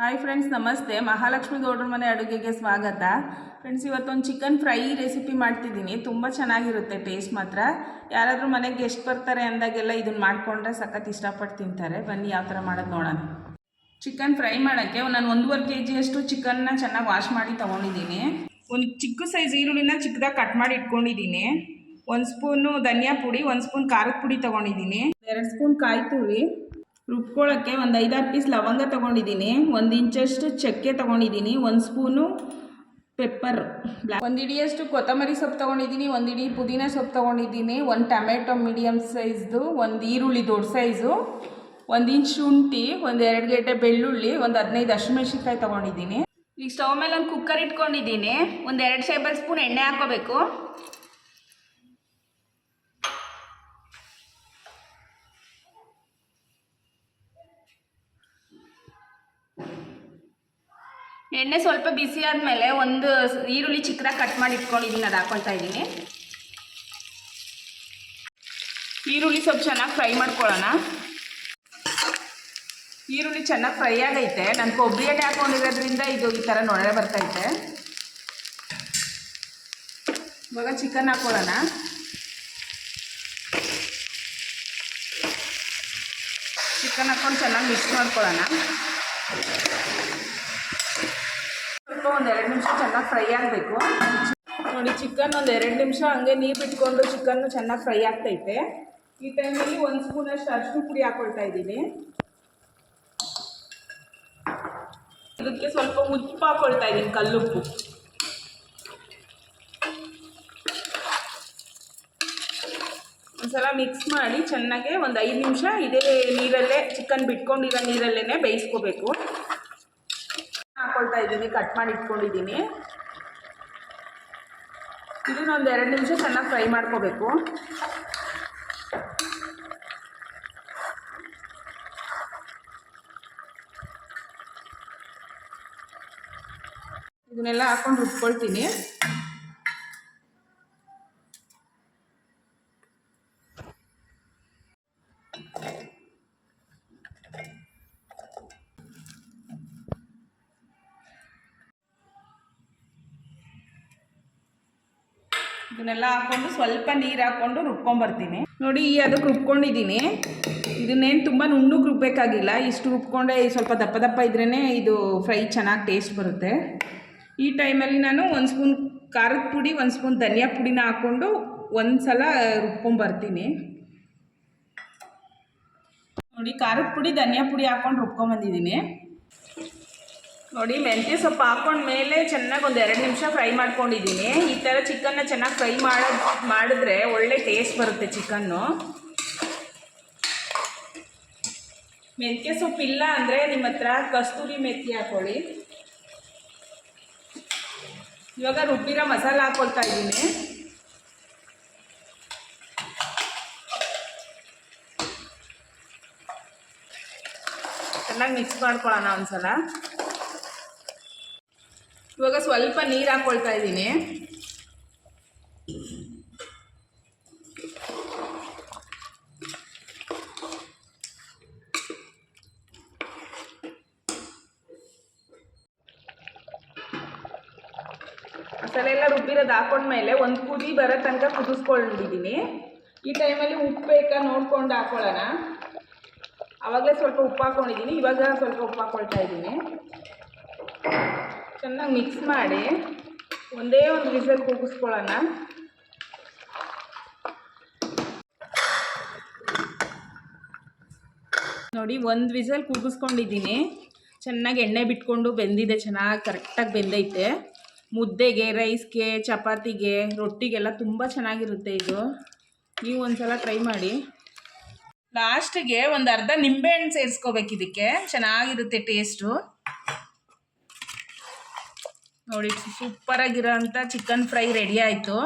Hi friends ನಮಸ್ತೆ. ಮಹಾಲಕ್ಷ್ಮಿ ಗೌಡ್ರ ಮನೆ ಅಡುಗೆಗೆ ಸ್ವಾಗತ. ಫ್ರೆಂಡ್ಸ್ ಇವತ್ತೊಂದು ಚಿಕನ್ ಫ್ರೈ ರೆಸಿಪಿ ಮಾಡ್ತಿದ್ದೀನಿ. ತುಂಬ ಚೆನ್ನಾಗಿರುತ್ತೆ ಟೇಸ್ಟ್ ಮಾತ್ರ. ಯಾರಾದರೂ ಮನೆಗೆ ಗೆಸ್ಟ್ ಬರ್ತಾರೆ ಅಂದಾಗೆಲ್ಲ ಇದನ್ನು ಮಾಡಿಕೊಂಡ್ರೆ ಸಖತ್ ಇಷ್ಟಪಟ್ಟು ತಿಂತಾರೆ. ಬನ್ನಿ ಯಾವ ಥರ ಮಾಡೋದು ನೋಡೋಣ. ಚಿಕನ್ ಫ್ರೈ ಮಾಡೋಕ್ಕೆ ನಾನು ಒಂದೂವರೆ ಕೆ ಜಿಯಷ್ಟು ಚಿಕನ್ನ ಚೆನ್ನಾಗಿ ವಾಶ್ ಮಾಡಿ ತೊಗೊಂಡಿದ್ದೀನಿ. ಒಂದು ಚಿಕ್ಕ ಸೈಜ್ ಈರುಳ್ಳಿನ ಚಿಕ್ಕದಾಗಿ ಕಟ್ ಮಾಡಿ ಇಟ್ಕೊಂಡಿದ್ದೀನಿ. ಒಂದು ಸ್ಪೂನು ಧನಿಯಾ ಪುಡಿ, ಒಂದು ಸ್ಪೂನ್ ಖಾರದ ಪುಡಿ ತೊಗೊಂಡಿದ್ದೀನಿ. ಎರಡು ಸ್ಪೂನ್ ಕಾಯಿ ತುರಿ ರುಬ್ಕೊಳ್ಳೋಕ್ಕೆ ಒಂದು ಐದಾರು ಪೀಸ್ ಲವಂಗ ತೊಗೊಂಡಿದ್ದೀನಿ ಒಂದು ಇಂಚಷ್ಟು ಚಕ್ಕೆ ತೊಗೊಂಡಿದ್ದೀನಿ ಒಂದು ಸ್ಪೂನು ಪೆಪ್ಪರ್. ಒಂದು ಇಡಿಯಷ್ಟು ಕೊತ್ತಂಬರಿ ಸೊಪ್ಪು ತೊಗೊಂಡಿದ್ದೀನಿ ಒಂದು ಪುದೀನ ಸೊಪ್ಪು ತೊಗೊಂಡಿದ್ದೀನಿ ಒಂದು ಟೊಮೆಟೊ ಮೀಡಿಯಮ್ ಸೈಜ್ದು, ಒಂದು ಈರುಳ್ಳಿ ದೊಡ್ಡ ಸೈಜು ಒಂದು ಇಂಚ್ ಶುಂಠಿ, ಒಂದು ಎರಡು ಗಂಟೆ ಬೆಳ್ಳುಳ್ಳಿ, ಒಂದು ಹದಿನೈದು ಹಸಿಮೆಣ್ಸಿನ್ಕಾಯಿ ತೊಗೊಂಡಿದ್ದೀನಿ ಈಗ ಸ್ಟವ್ ಮೇಲೆ ಒಂದು ಕುಕ್ಕರ್ ಇಟ್ಕೊಂಡಿದ್ದೀನಿ ಒಂದು ಎರಡು ಟೇಬಲ್ ಸ್ಪೂನ್ ಎಣ್ಣೆ ಹಾಕೋಬೇಕು ಎಣ್ಣೆ ಸ್ವಲ್ಪ ಬಿಸಿ ಆದಮೇಲೆ ಒಂದು ಈರುಳ್ಳಿ ಚಿಕ್ಕದಾಗಿ ಕಟ್ ಮಾಡಿ ಇಟ್ಕೊಂಡಿದ್ದೀನಿ, ಅದು ಹಾಕೊಳ್ತಾ ಇದ್ದೀನಿ. ಈರುಳ್ಳಿ ಸ್ವಲ್ಪ ಚೆನ್ನಾಗಿ ಫ್ರೈ ಮಾಡ್ಕೊಳ್ಳೋಣ. ಈರುಳ್ಳಿ ಚೆನ್ನಾಗಿ ಫ್ರೈ ಆಗೈತೆ. ನಾನು ಕೊಬ್ಬರಿ ಎಣ್ಣೆ ಹಾಕೊಂಡಿರೋದ್ರಿಂದ ಇದು ಈ ಥರ ನೊಳೆ ಬರ್ತೈತೆ. ಇವಾಗ ಚಿಕನ್ ಹಾಕ್ಕೊಳ್ಳೋಣ ಚಿಕನ್ ಹಾಕ್ಕೊಂಡು ಚೆನ್ನಾಗಿ ಮಿಕ್ಸ್ ಮಾಡ್ಕೊಳ್ಳೋಣ. ಸ್ವಲ್ಪ ಒಂದು ಎರಡು ನಿಮಿಷ ಚೆನ್ನಾಗಿ ಫ್ರೈ ಆಗಬೇಕು. ನೋಡಿ ಚಿಕನ್ ಒಂದು ಎರಡು ನಿಮಿಷ ಹಂಗೆ ನೀರು ಬಿಟ್ಕೊಂಡು ಚಿಕನ್ನು ಚೆನ್ನಾಗಿ ಫ್ರೈ ಆಗ್ತೈತೆ. ಈ ಟೈಮಲ್ಲಿ ಒಂದು ಸ್ಪೂನಷ್ಟು ಅರಿಶಿನ ಪುಡಿ ಹಾಕೊಳ್ತಾ ಇದ್ದೀನಿ. ಇದಕ್ಕೆ ಸ್ವಲ್ಪ ಉಪ್ಪು ಹಾಕೊಳ್ತಾ ಇದ್ದೀನಿ, ಕಲ್ಲುಪ್ಪು. ಒಂದ್ಸಲ ಮಿಕ್ಸ್ ಮಾಡಿ ಚೆನ್ನಾಗೆ ಒಂದು ಐದು ನಿಮಿಷ ಇದೇ ನೀರಲ್ಲೇ ಚಿಕನ್ ಬಿಟ್ಕೊಂಡಿರೋ ನೀರಲ್ಲೇ ಬೇಯಿಸ್ಕೋಬೇಕು. ಹಾಕೊಳ್ತಾ ಇದ್ದೀನಿ ಕಟ್ ಮಾಡಿ ಇಟ್ಕೊಂಡಿದ್ದೀನಿ. ಇದನ್ನ ಒಂದು ಎರಡು ನಿಮಿಷ ಚೆನ್ನಾಗಿ ಫ್ರೈ ಮಾಡ್ಕೋಬೇಕು. ಇದನ್ನೆಲ್ಲ ಹಾಕೊಂಡು ರುಬ್ಕೊಳ್ತೀನಿ. ಇದನ್ನೆಲ್ಲ ಹಾಕೊಂಡು ಸ್ವಲ್ಪ ನೀರು ಹಾಕ್ಕೊಂಡು ರುಬ್ಕೊಂಬರ್ತೀನಿ ನೋಡಿ ಅದಕ್ಕೆ ರುಬ್ಕೊಂಡಿದ್ದೀನಿ. ಇದನ್ನೇನು ತುಂಬ ನುಣ್ಣಗೆ ರುಬ್ಬೇಕಾಗಿಲ್ಲ. ಇಷ್ಟು ರುಬ್ಕೊಂಡೆ ಸ್ವಲ್ಪ ದಪ್ಪ ದಪ್ಪ ಇದ್ರೇ ಇದು ಫ್ರೈ ಚೆನ್ನಾಗಿ ಟೇಸ್ಟ್ ಬರುತ್ತೆ. ಈ ಟೈಮಲ್ಲಿ ನಾನು ಒಂದು ಸ್ಪೂನ್ ಖಾರದ ಪುಡಿ, ಒಂದು ಸ್ಪೂನ್ ಧನಿಯಾ ಪುಡಿನ ಹಾಕ್ಕೊಂಡು ಒಂದು ಸಲ ರುಬ್ಕೊಂಬರ್ತೀನಿ ನೋಡಿ, ಖಾರದ ಪುಡಿ, ಧನಿಯಾ ಪುಡಿ ಹಾಕ್ಕೊಂಡು ರುಬ್ಕೊಂಬಂದಿದ್ದೀನಿ ನೋಡಿ, ಮೆಂತ್ಯ ಸೊಪ್ಪು ಹಾಕೊಂಡ ಮೇಲೆ ಚೆನ್ನಾಗಿ ಒಂದು ಎರಡು ನಿಮಿಷ ಫ್ರೈ ಮಾಡ್ಕೊಂಡಿದ್ದೀನಿ ಈ ಥರ ಚಿಕನ್ನ ಚೆನ್ನಾಗಿ ಫ್ರೈ ಮಾಡೋದು ಮಾಡಿದ್ರೆ ಒಳ್ಳೆ ಟೇಸ್ಟ್ ಬರುತ್ತೆ ಚಿಕನ್ನು. ಮೆಂತ್ಯ ಸೊಪ್ಪು ಇಲ್ಲ ಅಂದರೆ ನಿಮ್ಮ ಹತ್ರ ಕಸ್ತೂರಿ ಮೆಥಿ ಹಾಕೊಳ್ಳಿ. ಇವಾಗ ರುಬ್ಬಿರೋ ಮಸಾಲ ಹಾಕೊಳ್ತಾ ಇದ್ದೀನಿ. ಚೆನ್ನಾಗಿ ಮಿಕ್ಸ್ ಮಾಡ್ಕೊಳ್ಳೋಣ ಒಂದ್ಸಲ. ಇವಾಗ ಸ್ವಲ್ಪ ನೀರು ಹಾಕ್ಕೊಳ್ತಾ ಇದ್ದೀನಿ. ಮಸಾಲೆ ಎಲ್ಲ ರುಬ್ಬಿರೋದು ಹಾಕೊಂಡ್ಮೇಲೆ ಒಂದು ಕುದಿ ಬರೋ ತನಕ ಕುದಿಸ್ಕೊಂಡಿದ್ದೀನಿ ಈ ಟೈಮಲ್ಲಿ ಉಪ್ಪು ಬೇಕಾ ನೋಡ್ಕೊಂಡು ಹಾಕೊಳ್ಳೋಣ. ಆವಾಗಲೇ ಸ್ವಲ್ಪ ಉಪ್ಪು ಹಾಕ್ಕೊಂಡಿದ್ದೀನಿ ಇವಾಗ ಸ್ವಲ್ಪ ಉಪ್ಪು ಹಾಕ್ಕೊಳ್ತಾ ಇದ್ದೀನಿ. ಚೆನ್ನಾಗಿ ಮಿಕ್ಸ್ ಮಾಡಿ ಒಂದೇ ಒಂದು ವಿಸಲ್ ಕೂಗಿಸ್ಕೊಳ್ಳೋಣ. ನೋಡಿ, ಒಂದು ವಿಸಲ್ ಕೂಗಿಸ್ಕೊಂಡಿದ್ದೀನಿ. ಚೆನ್ನಾಗಿ ಎಣ್ಣೆ ಬಿಟ್ಕೊಂಡು ಬೆಂದಿದೆ, ಚೆನ್ನಾಗಿ ಕರೆಕ್ಟಾಗಿ ಬೆಂದೈತೆ. ಮುದ್ದೆಗೆ ರೈಸ್ಗೆ ಚಪಾತಿಗೆ, ರೊಟ್ಟಿಗೆಲ್ಲ ತುಂಬ ಚೆನ್ನಾಗಿರುತ್ತೆ ಇದು. ನೀವು ಒಂದ್ಸಲ ಟ್ರೈ ಮಾಡಿ. ಲಾಸ್ಟಿಗೆ ಒಂದು ಅರ್ಧ ನಿಂಬೆಹಣ್ಣು ಸೇರಿಸ್ಕೋಬೇಕು ಇದಕ್ಕೆ. ಚೆನ್ನಾಗಿರುತ್ತೆ ಟೇಸ್ಟು ನೋಡಿ ಸೂಪರಾಗಿರೋ ಅಂಥ ಚಿಕನ್ ಫ್ರೈ ರೆಡಿ ಆಯಿತು.